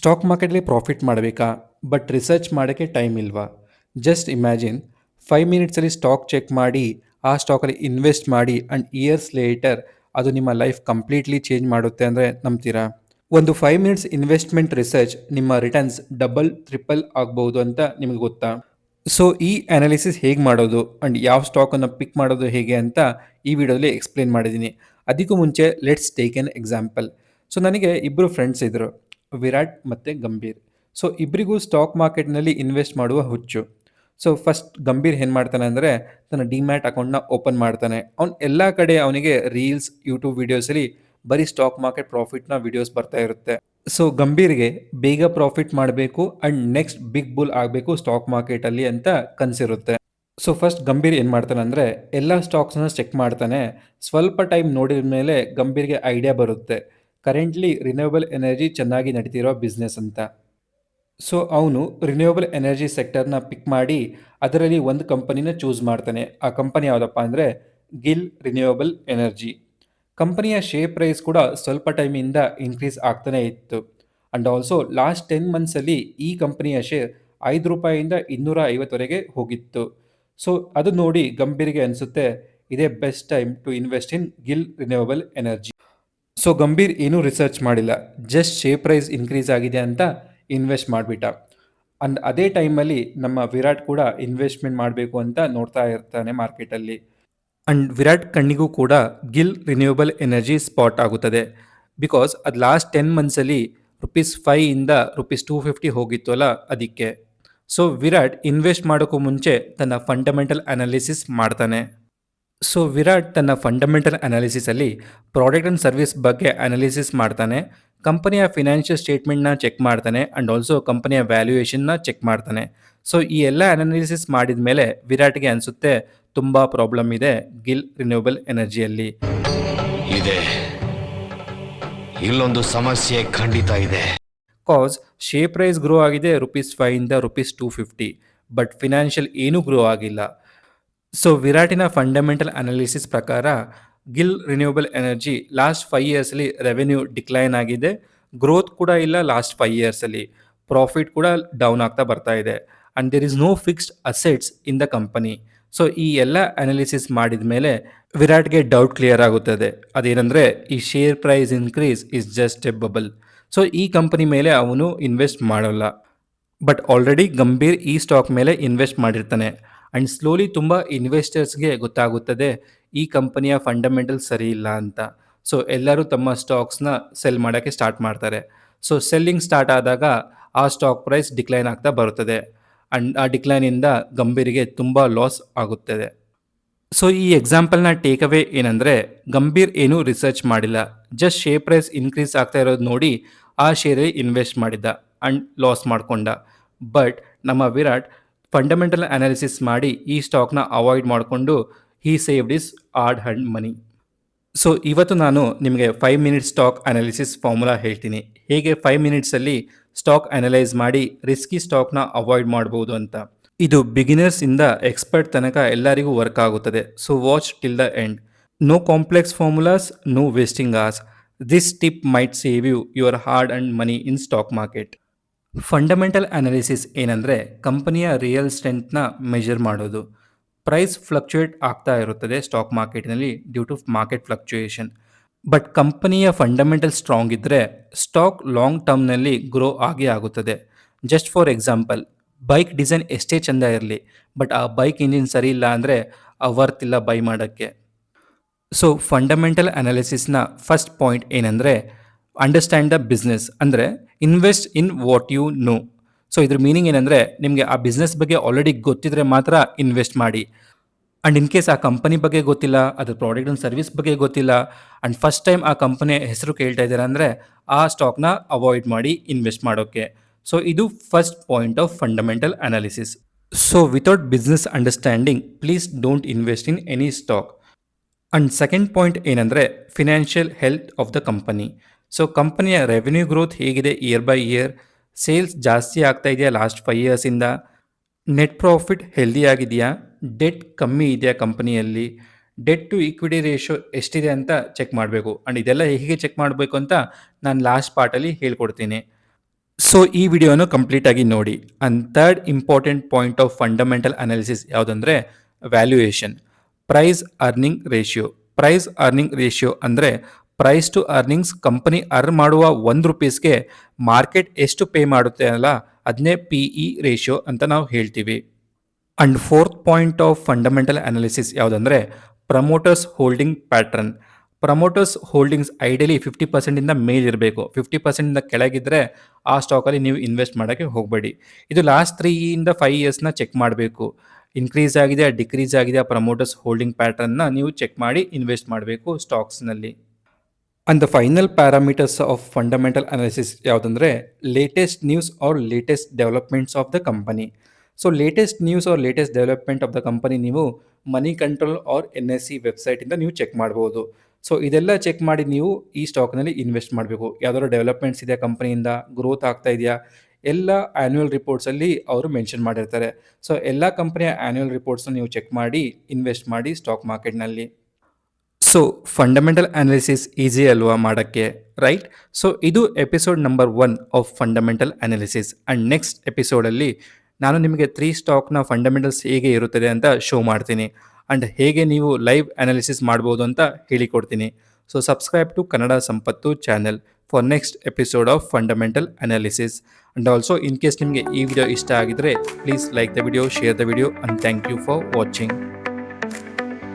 Stock ಮಾರ್ಕೆಟಲ್ಲಿ profit ಮಾಡಬೇಕಾ? But research ಮಾಡೋಕ್ಕೆ ಟೈಮ್ ಇಲ್ವಾ? ಜಸ್ಟ್ ಇಮ್ಯಾಜಿನ್, ಫೈವ್ ಮಿನಿಟ್ಸಲ್ಲಿ ಸ್ಟಾಕ್ ಚೆಕ್ ಮಾಡಿ, ಆ ಸ್ಟಾಕಲ್ಲಿ ಇನ್ವೆಸ್ಟ್ ಮಾಡಿ ಆ್ಯಂಡ್ ಇಯರ್ಸ್ ಲೇಟರ್ ಅದು ನಿಮ್ಮ ಲೈಫ್ ಕಂಪ್ಲೀಟ್ಲಿ ಚೇಂಜ್ ಮಾಡುತ್ತೆ ಅಂದರೆ ನಂಬ್ತೀರಾ? ಒಂದು ಫೈವ್ ಮಿನಿಟ್ಸ್ ಇನ್ವೆಸ್ಟ್ಮೆಂಟ್ ರಿಸರ್ಚ್ ನಿಮ್ಮ ರಿಟರ್ನ್ಸ್ ಡಬಲ್, ಟ್ರಿಪಲ್ ಆಗ್ಬೋದು ಅಂತ ನಿಮಗೆ ಗೊತ್ತಾ? ಸೊ, ಈ ಅನಾಲಿಸಿಸ್ ಹೇಗೆ ಮಾಡೋದು ಆ್ಯಂಡ್ ಯಾವ ಸ್ಟಾಕನ್ನು ಪಿಕ್ ಮಾಡೋದು ಹೇಗೆ ಅಂತ ಈ ವಿಡಿಯೋದಲ್ಲಿ ಎಕ್ಸ್ಪ್ಲೇನ್ ಮಾಡಿದ್ದೀನಿ. ಅದಕ್ಕೂ ಮುಂಚೆ, let's take an example. So, ನನಗೆ ಇಬ್ಬರು ಫ್ರೆಂಡ್ಸ್ ಇದ್ದರು ವಿರಾಟ್ ಮತ್ತು ಗಂಭೀರ್. ಸೊ ಇಬ್ಬರಿಗೂ ಸ್ಟಾಕ್ ಮಾರ್ಕೆಟ್ನಲ್ಲಿ ಇನ್ವೆಸ್ಟ್ ಮಾಡುವ ಹುಚ್ಚು. ಸೊ ಫಸ್ಟ್ ಗಂಭೀರ್ ಏನು ಮಾಡ್ತಾನೆ ಅಂದರೆ ತನ್ನ ಡಿಮ್ಯಾಟ್ ಅಕೌಂಟ್ನ ಓಪನ್ ಮಾಡ್ತಾನೆ. ಅವ್ನು ಎಲ್ಲ ಕಡೆ ಅವನಿಗೆ ರೀಲ್ಸ್ ಯೂಟ್ಯೂಬ್ ವೀಡಿಯೋಸಲ್ಲಿ ಬರೀ ಸ್ಟಾಕ್ ಮಾರ್ಕೆಟ್ ಪ್ರಾಫಿಟ್ನ ವೀಡಿಯೋಸ್ ಬರ್ತಾ ಇರುತ್ತೆ. ಸೊ ಗಂಭೀರ್ಗೆ ಬೇಗ ಪ್ರಾಫಿಟ್ ಮಾಡಬೇಕು ಆ್ಯಂಡ್ ನೆಕ್ಸ್ಟ್ ಬಿಗ್ ಬುಲ್ ಆಗಬೇಕು ಸ್ಟಾಕ್ ಮಾರ್ಕೆಟಲ್ಲಿ ಅಂತ ಕನಸಿರುತ್ತೆ. ಸೊ ಫಸ್ಟ್ ಗಂಭೀರ್ ಏನು ಮಾಡ್ತಾನೆ ಅಂದರೆ ಎಲ್ಲ ಸ್ಟಾಕ್ಸನ್ನು ಚೆಕ್ ಮಾಡ್ತಾನೆ. ಸ್ವಲ್ಪ ಟೈಮ್ ನೋಡಿದ ಮೇಲೆ ಗಂಭೀರ್ಗೆ ಐಡಿಯಾ ಬರುತ್ತೆ. ಕರೆಂಟ್ಲಿ ರಿನ್ಯೂವಬಲ್ ಎನರ್ಜಿ ಚೆನ್ನಾಗಿ ನಡೀತಿರೋ ಬಿಸ್ನೆಸ್ ಅಂತ. ಸೊ ಅವನು ರಿನ್ಯೂವಬಲ್ ಎನರ್ಜಿ ಸೆಕ್ಟರ್ನ ಪಿಕ್ ಮಾಡಿ ಅದರಲ್ಲಿ ಒಂದು ಕಂಪನಿನ ಚೂಸ್ ಮಾಡ್ತಾನೆ. ಆ ಕಂಪನಿ ಯಾವುದಪ್ಪ ಅಂದರೆ ಗಿಲ್ ರಿನ್ಯೂವಬಲ್ ಎನರ್ಜಿ ಕಂಪನಿಯ ಶೇರ್ ಪ್ರೈಸ್ ಕೂಡ ಸ್ವಲ್ಪ ಟೈಮಿಂದ ಇನ್ಕ್ರೀಸ್ ಆಗ್ತಾನೆ ಇತ್ತು. ಅಂಡ್ ಆಲ್ಸೋ ಲಾಸ್ಟ್ ಟೆನ್ ಮಂತ್ಸಲ್ಲಿ ಈ ಕಂಪನಿಯ ಶೇರ್ ಐದು ರೂಪಾಯಿಯಿಂದ ಇನ್ನೂರ ಐವತ್ತವರೆಗೆ ಹೋಗಿತ್ತು. ಸೊ ಅದು ನೋಡಿ ಗಂಭೀರಿಗೆ ಅನಿಸುತ್ತೆ, ಇದೇ best time to invest in Gill renewable energy so Gambhir ಏನೂ ರಿಸರ್ಚ್ ಮಾಡಿಲ್ಲ. ಜಸ್ಟ್ ಶೇರ್ ಪ್ರೈಸ್ ಇನ್ಕ್ರೀಸ್ ಆಗಿದೆ ಅಂತ ಇನ್ವೆಸ್ಟ್ ಮಾಡಿಬಿಟ್ಟ. ಅಂಡ್ ಅದೇ ಟೈಮಲ್ಲಿ ನಮ್ಮ ವಿರಾಟ್ ಕೂಡ ಇನ್ವೆಸ್ಟ್ಮೆಂಟ್ ಮಾಡಬೇಕು ಅಂತ ನೋಡ್ತಾ ಇರ್ತಾನೆ ಮಾರ್ಕೆಟಲ್ಲಿ ಅಂಡ್ ವಿರಾಟ್ ಕಣ್ಣಿಗೂ ಕೂಡ ಗಿಲ್ ರಿನ್ಯೂವಬಲ್ ಎನರ್ಜಿ ಸ್ಪಾಟ್ ಆಗುತ್ತದೆ. ಬಿಕಾಸ್ ಅದು ಲಾಸ್ಟ್ ಟೆನ್ ಮಂತ್ಸಲ್ಲಿ ರುಪೀಸ್ ಫೈವ್ ಇಂದ ರುಪೀಸ್ ಟೂ ಫಿಫ್ಟಿ ಹೋಗಿತ್ತು ಅಲ್ಲ ಅದಕ್ಕೆ. ಸೊ ವಿರಾಟ್ ಇನ್ವೆಸ್ಟ್ ಮಾಡೋಕ್ಕೂ ಮುಂಚೆ ತನ್ನ ಫಂಡಮೆಂಟಲ್ ಅನಾಲಿಸಿಸ್ ಮಾಡ್ತಾನೆ. ಸೊ ವಿರಾಟ್ ತನ್ನ ಫಂಡಮೆಂಟಲ್ ಅನಾಲಿಸಿಸಲ್ಲಿ ಪ್ರಾಡಕ್ಟ್ ಆ್ಯಂಡ್ ಸರ್ವಿಸ್ ಬಗ್ಗೆ ಅನಾಲಿಸಿಸ್ ಮಾಡ್ತಾನೆ ಕಂಪನಿಯ ಫಿನಾನ್ಷಿಯಲ್ ಸ್ಟೇಟ್ಮೆಂಟ್ನ ಚೆಕ್ ಮಾಡ್ತಾನೆ ಆ್ಯಂಡ್ ಆಲ್ಸೋ ಕಂಪನಿಯ ವ್ಯಾಲ್ಯೂಯೇಷನ್ನ ಚೆಕ್ ಮಾಡ್ತಾನೆ. ಸೊ ಈ ಎಲ್ಲ ಅನಾಲಿಸಿಸ್ ಮಾಡಿದ ಮೇಲೆ ವಿರಾಟ್ಗೆ ಅನಿಸುತ್ತೆ ತುಂಬ ಪ್ರಾಬ್ಲಮ್ ಇದೆ ಗಿಲ್ ರಿನ್ಯೂವಬಲ್ ಎನರ್ಜಿಯಲ್ಲಿ ಇದೆ. ಇಲ್ಲೊಂದು ಸಮಸ್ಯೆ ಖಂಡಿತ ಇದೆ. ಕಾಸ್ ಶೇರ್ ಪ್ರೈಸ್ ಗ್ರೋ ಆಗಿದೆ rupees ಫೈಯಿಂದ rupees two fifty but financial ಏನೂ ಗ್ರೋ ಆಗಿಲ್ಲ. ಸೊ ವಿರಾಟಿನ ಫಂಡಮೆಂಟಲ್ ಅನಾಲಿಸಿಸ್ ಪ್ರಕಾರ Gil renewable energy last five ಇಯರ್ಸಲ್ಲಿ revenue decline ಆಗಿದೆ. ಗ್ರೋತ್ ಕೂಡ ಇಲ್ಲ ಲಾಸ್ಟ್ ಫೈವ್ ಇಯರ್ಸಲ್ಲಿ ಪ್ರಾಫಿಟ್ ಕೂಡ ಡೌನ್ ಆಗ್ತಾ ಬರ್ತಾ ಇದೆ. And there is no fixed assets in the company so ಈ ಎಲ್ಲ ಅನಾಲಿಸಿಸ್ ಮಾಡಿದ ಮೇಲೆ ವಿರಾಟ್ಗೆ ಡೌಟ್ ಕ್ಲಿಯರ್ ಆಗುತ್ತದೆ. ಅದೇನೆಂದರೆ, ಈ share price increase is just a bubble so ಈ ಕಂಪನಿ ಮೇಲೆ ಅವನು ಇನ್ವೆಸ್ಟ್ ಮಾಡೋಲ್ಲ. ಬಟ್ ಆಲ್ರೆಡಿ ಗಂಭೀರ್ ಈ ಸ್ಟಾಕ್ ಮೇಲೆ ಇನ್ವೆಸ್ಟ್ ಮಾಡಿರ್ತಾನೆ. ಆ್ಯಂಡ್ ಸ್ಲೋಲಿ ತುಂಬ ಇನ್ವೆಸ್ಟರ್ಸ್ಗೆ ಗೊತ್ತಾಗುತ್ತದೆ, ಈ ಕಂಪನಿಯ ಫಂಡಮೆಂಟಲ್ ಸರಿ ಇಲ್ಲ ಅಂತ. ಸೊ ಎಲ್ಲರೂ ತಮ್ಮ ಸ್ಟಾಕ್ಸ್ನ ಸೆಲ್ ಮಾಡೋಕ್ಕೆ ಸ್ಟಾರ್ಟ್ ಮಾಡ್ತಾರೆ. ಸೊ ಸೆಲ್ಲಿಂಗ್ ಸ್ಟಾರ್ಟ್ ಆದಾಗ ಆ ಸ್ಟಾಕ್ ಪ್ರೈಸ್ ಡಿಕ್ಲೈನ್ ಆಗ್ತಾ ಬರುತ್ತದೆ. ಆ್ಯಂಡ್ ಆ ಡಿಕ್ಲೈನಿಂದ ಗಂಭೀರಿಗೆ ತುಂಬ ಲಾಸ್ ಆಗುತ್ತದೆ. ಸೊ ಈ ಎಕ್ಸಾಂಪಲ್ನ ಟೇಕ್ ಅವೇ ಏನಂದರೆ, ಗಂಭೀರ್ ಏನೂ ರಿಸರ್ಚ್ ಮಾಡಿಲ್ಲ. ಜಸ್ಟ್ ಶೇರ್ ಪ್ರೈಸ್ ಇನ್ಕ್ರೀಸ್ ಆಗ್ತಾ ಇರೋದು ನೋಡಿ ಆ ಶೇರಲ್ಲಿ ಇನ್ವೆಸ್ಟ್ ಮಾಡಿದ್ದ ಆ್ಯಂಡ್ ಲಾಸ್ ಮಾಡಿಕೊಂಡ. ಬಟ್ ನಮ್ಮ ವಿರಾಟ್ ಫಂಡಮೆಂಟಲ್ ಅನಾಲಿಸಿಸ್ ಮಾಡಿ ಈ ಸ್ಟಾಕ್ನ ಅವಾಯ್ಡ್ ಮಾಡಿಕೊಂಡು he saved his hard earned money so ಇವತ್ತು ನಾನು ನಿಮಗೆ five minutes stock analysis formula ಹೇಳ್ತೀನಿ. ಹೇಗೆ ಫೈವ್ ಮಿನಿಟ್ಸಲ್ಲಿ ಸ್ಟಾಕ್ ಅನಲೈಸ್ ಮಾಡಿ ರಿಸ್ಕಿ ಸ್ಟಾಕ್ನ ಅವಾಯ್ಡ್ ಮಾಡ್ಬೋದು ಅಂತ. ಇದು ಬಿಗಿನರ್ಸ್ ಇಂದ ಎಕ್ಸ್ಪರ್ಟ್ ತನಕ ಎಲ್ಲರಿಗೂ ವರ್ಕ್ ಆಗುತ್ತದೆ. So watch till the end no complex formulas no wasting as this tip might save you your hard earned money in stock market fundamental analysis ಏನಂದರೆ ಕಂಪನಿಯ ರಿಯಲ್ ಸ್ಟ್ರೆಂತ್ನ ಮೆಜರ್ ಮಾಡೋದು. ಪ್ರೈಸ್ ಫ್ಲಕ್ಚುಯೇಟ್ ಆಗ್ತಾ ಇರುತ್ತದೆ stock ಮಾರ್ಕೆಟ್ನಲ್ಲಿ due to market fluctuation but ಕಂಪನಿಯ fundamental strong ಇದ್ದರೆ stock long ಟರ್ಮ್ನಲ್ಲಿ ಗ್ರೋ ಆಗೇ ಆಗುತ್ತದೆ. Just for example bike design ಎಷ್ಟೇ ಚೆಂದ ಇರಲಿ ಬಟ್ ಆ ಬೈಕ್ ಇಂಜಿನ್ ಸರಿ ಇಲ್ಲ ಅಂದರೆ ಆ ವರ್ತ್ ಇಲ್ಲ ಬೈ ಮಾಡೋಕ್ಕೆ. ಸೊ ಫಂಡಮೆಂಟಲ್ ಅನಾಲಿಸಿಸ್ನ ಫಸ್ಟ್ ಪಾಯಿಂಟ್ ಏನಂದರೆ ಅಂಡರ್ಸ್ಟ್ಯಾಂಡ್ ದ ಬಿಸ್ನೆಸ್ ಅಂದರೆ invest in what you know so ಇದ್ರ ಮೀನಿಂಗ್ ಏನಂದರೆ ನಿಮಗೆ ಆ ಬಿಸ್ನೆಸ್ ಬಗ್ಗೆ ಆಲ್ರೆಡಿ ಗೊತ್ತಿದ್ರೆ ಮಾತ್ರ ಇನ್ವೆಸ್ಟ್ ಮಾಡಿ. ಆ್ಯಂಡ್ ಇನ್ ಕೇಸ್ ಆ ಕಂಪನಿ ಬಗ್ಗೆ ಗೊತ್ತಿಲ್ಲ, ಅದ್ರ ಪ್ರಾಡಕ್ಟ್ ಆ್ಯಂಡ್ ಸರ್ವಿಸ್ ಬಗ್ಗೆ ಗೊತ್ತಿಲ್ಲ ಆ್ಯಂಡ್ ಫಸ್ಟ್ ಟೈಮ್ ಆ ಕಂಪನಿಯ ಹೆಸರು ಕೇಳ್ತಾ ಇದ್ದಾರೆ ಅಂದರೆ ಆ ಸ್ಟಾಕ್ನ ಅವಾಯ್ಡ್ ಮಾಡಿ ಇನ್ವೆಸ್ಟ್ ಮಾಡೋಕ್ಕೆ ಸೊ ಇದು first point of fundamental analysis so without business understanding please don't invest in any stock and second point ಏನಂದರೆ financial health of the company so ಕಂಪನಿಯ ರೆವೆನ್ಯೂ ಗ್ರೋತ್ ಹೇಗಿದೆ ಇಯರ್ ಬೈ ಇಯರ್ ಸೇಲ್ಸ್ ಜಾಸ್ತಿ ಆಗ್ತಾ ಇದೆಯಾ last five ಇಯರ್ಸಿಂದ net profit healthy ಆಗಿದೆಯಾ? Debt ಕಮ್ಮಿ ಇದೆಯಾ ಕಂಪನಿಯಲ್ಲಿ ಡೆಟ್ ಟು ಈಕ್ವಿಟಿ ರೇಷೋ ಎಷ್ಟಿದೆ ಅಂತ ಚೆಕ್ ಮಾಡಬೇಕು. ಆ್ಯಂಡ್ ಇದೆಲ್ಲ ಹೇಗೆ ಚೆಕ್ ಮಾಡಬೇಕು ಅಂತ ನಾನು ಲಾಸ್ಟ್ ಪಾರ್ಟಲ್ಲಿ ಹೇಳ್ಕೊಡ್ತೀನಿ. ಸೊ ಈ ವಿಡಿಯೋನು ಕಂಪ್ಲೀಟಾಗಿ ನೋಡಿ. And third important point of fundamental analysis ಯಾವುದಂದ್ರೆ valuation price earning ratio price earning ratio ಅಂದರೆ price to earnings company earn ಮಾಡುವ ಒಂದು ರುಪೀಸ್ಗೆ ಮಾರ್ಕೆಟ್ ಎಷ್ಟು ಪೇ ಮಾಡುತ್ತೆ ಅಲ್ಲ ಅದನ್ನೇ ಪಿ ಇ ರೇಷಿಯೋ ಅಂತ ನಾವು ಹೇಳ್ತೀವಿ. And fourth point of fundamental analysis ಯಾವುದಂದರೆ promoters holding pattern promoters holdings ideally fifty ಪರ್ಸೆಂಟಿಂದ ಮೇಲಿರಬೇಕು ಫಿಫ್ಟಿ ಪರ್ಸೆಂಟಿಂದ ಕೆಳಗಿದ್ರೆ ಆ ಸ್ಟಾಕಲ್ಲಿ ನೀವು ಇನ್ವೆಸ್ಟ್ ಮಾಡೋಕ್ಕೆ ಹೋಗಬೇಡಿ. ಇದು ಲಾಸ್ಟ್ ತ್ರೀಯಿಂದ ಫೈವ್ ಇಯರ್ಸ್ನ ಚೆಕ್ ಮಾಡಬೇಕು. ಇನ್ಕ್ರೀಸ್ ಆಗಿದೆ ಡಿಕ್ರೀಸ್ ಆಗಿದೆ ಪ್ರಮೋಟರ್ಸ್ ಹೋಲ್ಡಿಂಗ್ ಪ್ಯಾಟ್ರನ್ನ ನೀವು ಚೆಕ್ ಮಾಡಿ ಇನ್ವೆಸ್ಟ್ ಮಾಡಬೇಕು ಸ್ಟಾಕ್ಸ್ನಲ್ಲಿ and the final parameters of fundamental analysis ಯಾವುದಂದ್ರೆ latest news or latest developments of the company so latest news or latest development of the company ನೀವು Moneycontrol or N S C ವೆಬ್ಸೈಟಿಂದ ನೀವು check ಮಾಡ್ಬೋದು. So ಇದೆಲ್ಲ check ಮಾಡಿ ನೀವು ಈ ಸ್ಟಾಕ್ನಲ್ಲಿ invest ಮಾಡಬೇಕು. ಯಾವ್ದಾದ್ರು ಡೆವಲಪ್ಮೆಂಟ್ಸ್ ಇದೆಯಾ ಕಂಪನಿಯಿಂದ ಗ್ರೋತ್ ಆಗ್ತಾ ಇದೆಯಾ? ಎಲ್ಲ ಆ್ಯನ್ಯುವಲ್ ರಿಪೋರ್ಟ್ಸಲ್ಲಿ ಅವರು ಮೆನ್ಷನ್ ಮಾಡಿರ್ತಾರೆ. ಸೊ ಎಲ್ಲ ಕಂಪನಿಯ ಆ್ಯನ್ಯುವಲ್ ರಿಪೋರ್ಟ್ಸ್ನ ನೀವು ಚೆಕ್ ಮಾಡಿ ಇನ್ವೆಸ್ಟ್ ಮಾಡಿ ಸ್ಟಾಕ್ ಮಾರ್ಕೆಟ್ನಲ್ಲಿ ಸೊ ಫಂಡಮೆಂಟಲ್ ಅನಾಲಿಸಿಸ್ ಈಸಿ ಅಲ್ವಾ ಮಾಡೋಕ್ಕೆ ರೈಟ್ ಸೊ ಇದು episode number one of fundamental analysis and next ಎಪಿಸೋಡಲ್ಲಿ ನಾನು ನಿಮಗೆ ತ್ರೀ ಸ್ಟಾಕ್ನ ಫಂಡಮೆಂಟಲ್ಸ್ ಹೇಗೆ ಇರುತ್ತದೆ ಅಂತ ಶೋ ಮಾಡ್ತೀನಿ. ಆ್ಯಂಡ್ ಹೇಗೆ ನೀವು ಲೈವ್ ಅನಾಲಿಸಿಸ್ ಮಾಡ್ಬೋದು ಅಂತ ಹೇಳಿಕೊಡ್ತೀನಿ. So subscribe to Kannada Sampattu channel for next episode of fundamental analysis and also in case ನಿಮಗೆ ಈ ವಿಡಿಯೋ ಇಷ್ಟ ಆಗಿದ್ರೆ please like the video share the video and thank you for watching